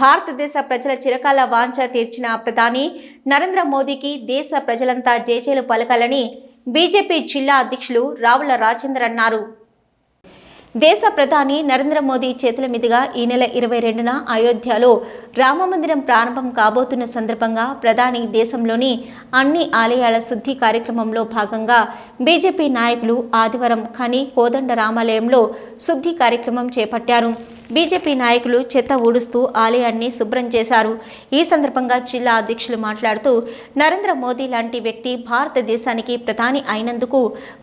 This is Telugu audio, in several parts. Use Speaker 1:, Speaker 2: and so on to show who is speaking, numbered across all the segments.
Speaker 1: భారతదేశ ప్రజల చిరకాల వాంఛ తీర్చిన ప్రధాని నరేంద్ర మోదీకి దేశ ప్రజలంతా జేజేలు పలకాలని బీజేపీ జిల్లా అధ్యక్షులు రావుల రాజేందర్ అన్నారు. దేశ ప్రధాని నరేంద్ర మోదీ చేతుల మీదుగా ఈ నెల ఇరవై రెండున అయోధ్యలో రామమందిరం ప్రారంభం కాబోతున్న సందర్భంగా ప్రధాని దేశంలోని అన్ని ఆలయాల శుద్ధి కార్యక్రమంలో భాగంగా బీజేపీ నాయకులు ఆదివారం ఖని కోదండ రామాలయంలో శుద్ధి కార్యక్రమం చేపట్టారు. బీజేపీ నాయకులు చెత్త ఊడుస్తూ ఆలయాన్ని శుభ్రం చేశారు. ఈ సందర్భంగా జిల్లా అధ్యక్షులు మాట్లాడుతూ నరేంద్ర మోదీ లాంటి వ్యక్తి భారతదేశానికి ప్రధాని అయినందుకు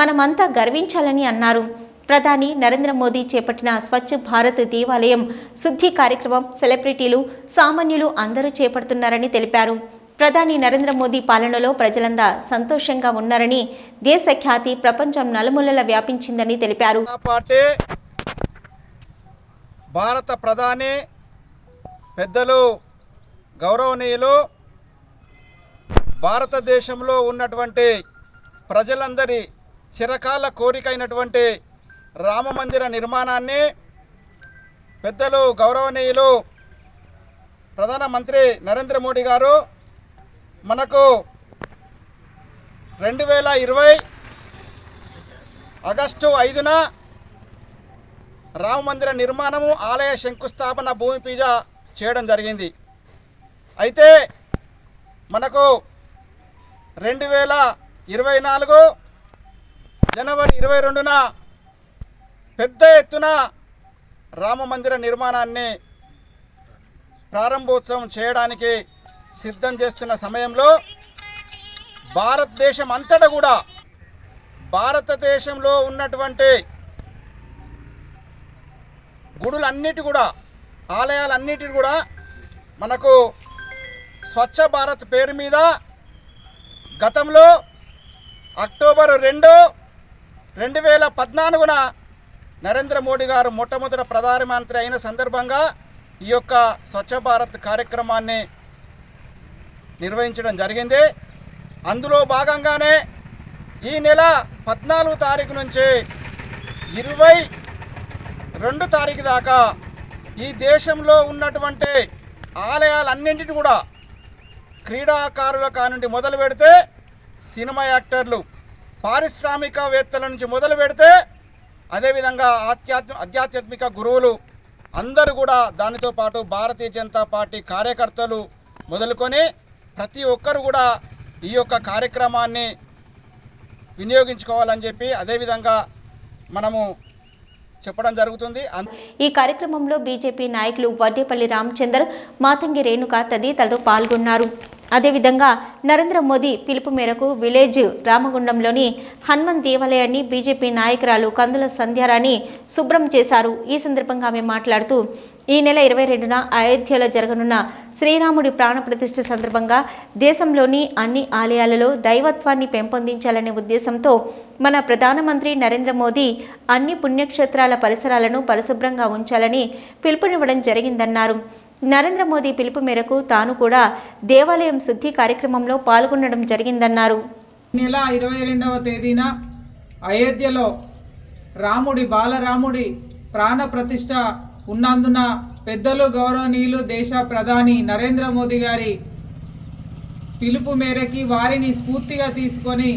Speaker 1: మనమంతా గర్వించాలని అన్నారు. ప్రధాని నరేంద్ర మోదీ చేపట్టిన స్వచ్ఛ భారత్ దేవాలయం శుద్ధి కార్యక్రమం సెలబ్రిటీలు సామాన్యులు అందరూ చేపడుతున్నారని తెలిపారు. ప్రధాని నరేంద్ర మోదీ పాలనలో ప్రజలంతా సంతోషంగా ఉన్నారని దేశ ఖ్యాతి ప్రపంచం నలుమూలల వ్యాపించిందని తెలిపారు.
Speaker 2: భారత ప్రధాని పెద్దలు గౌరవనీయులు భారతదేశంలో ఉన్నటువంటి ప్రజలందరి చిరకాల కోరికైనటువంటి రామ మందిర నిర్మాణాన్ని పెద్దలు గౌరవనీయులు ప్రధానమంత్రి నరేంద్ర మోడీ గారు మనకు రెండు వేల ఇరవై ఆగస్టు ఐదున రామ మందిర నిర్మాణము ఆలయ శంకుస్థాపన భూమి పూజ చేయడం జరిగింది. అయితే మనకు రెండు వేల ఇరవై నాలుగు జనవరి ఇరవై రెండున పెద్ద ఎత్తున రామ మందిర నిర్మాణాన్ని ప్రారంభోత్సవం చేయడానికి సిద్ధం చేస్తున్న సమయంలో భారతదేశం అంతటా కూడా భారతదేశంలో ఉన్నటువంటి గుడులన్నిటి కూడా ఆలయాలన్నిటి కూడా మనకు స్వచ్ఛ భారత్ పేరు మీద గతంలో అక్టోబర్ రెండు రెండు వేల పద్నాలుగున నరేంద్ర మోడీ గారు మొట్టమొదటి ప్రధానమంత్రి అయిన సందర్భంగా ఈ యొక్క స్వచ్ఛ భారత్ కార్యక్రమాన్ని నిర్వహించడం జరిగింది. అందులో భాగంగానే ఈ నెల పద్నాలుగు తారీఖు నుంచి ఇరవై రెండు తారీఖు దాకా ఈ దేశంలో ఉన్నటువంటి ఆలయాలన్నింటినీ కూడా క్రీడాకారుల కానుండి మొదలు పెడితే సినిమా యాక్టర్లు పారిశ్రామికవేత్తల నుంచి మొదలు పెడితే అదేవిధంగా ఆధ్యాత్మ ఆధ్యాత్మిక గురువులు అందరూ కూడా దానితో పాటు భారతీయ జనతా పార్టీ కార్యకర్తలు మొదలుకొని ప్రతి ఒక్కరు కూడా ఈ యొక్క కార్యక్రమాన్ని వినియోగించుకోవాలని చెప్పి అదేవిధంగా మనము చెప్పడం జరుగుతుంది.
Speaker 1: ఈ కార్యక్రమంలో బీజేపీ నాయకులు వడ్డేపల్లి రామచందర్ మాతంగి రేణుక తదితరులు పాల్గొన్నారు. అదేవిధంగా నరేంద్ర మోదీ పిలుపు మేరకు విలేజ్ రామగుండంలోని హనుమాన్ దేవాలయాన్ని బీజేపీ నాయకురాలు కందుల సంధ్యారాణి శుభ్రం చేశారు. ఈ సందర్భంగా ఆమె మాట్లాడుతూ ఈ నెల ఇరవై రెండున అయోధ్యలో జరగనున్న శ్రీరాముడి ప్రాణప్రతిష్ఠ సందర్భంగా దేశంలోని అన్ని ఆలయాలలో దైవత్వాన్ని పెంపొందించాలనే ఉద్దేశంతో మన ప్రధానమంత్రి నరేంద్ర మోదీ అన్ని పుణ్యక్షేత్రాల పరిసరాలను పరిశుభ్రంగా ఉంచాలని పిలుపునివ్వడం జరిగిందన్నారు. నరేంద్ర మోదీ పిలుపు మేరకు తాను కూడా దేవాలయం శుద్ధి కార్యక్రమంలో పాల్గొనడం జరిగిందన్నారు.
Speaker 3: నెల ఇరవై రెండవ తేదీన అయోధ్యలో రాముడి బాలరాముడి ప్రాణ ప్రతిష్ట ఉన్నందున పెద్దలు గౌరవనీయులు దేశ ప్రధాని నరేంద్ర మోదీ గారి పిలుపు మేరకి వారిని స్ఫూర్తిగా తీసుకొని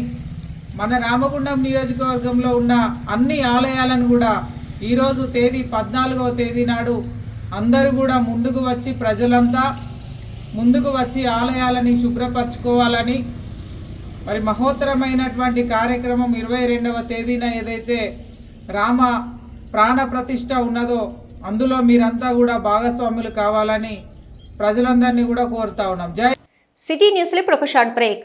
Speaker 3: మన రామగుండం నియోజకవర్గంలో ఉన్న అన్ని ఆలయాలను కూడా ఈరోజు తేదీ పద్నాలుగవ తేదీ నాడు అందరూ కూడా ముందుకు వచ్చి ప్రజలంతా ముందుకు వచ్చి ఆలయాలని శుభ్రపరచుకోవాలని మరి మహోత్తరమైనటువంటి కార్యక్రమం ఇరవై రెండవ తేదీన ఏదైతే రామ ప్రాణ ప్రతిష్ట ఉన్నదో అందులో మీరంతా కూడా భాగస్వాములు కావాలని ప్రజలందరినీ కూడా కోరుతా ఉన్నాం. జై
Speaker 1: సిటీ న్యూస్లో ఇప్పుడు ఒక షార్ట్ బ్రేక్.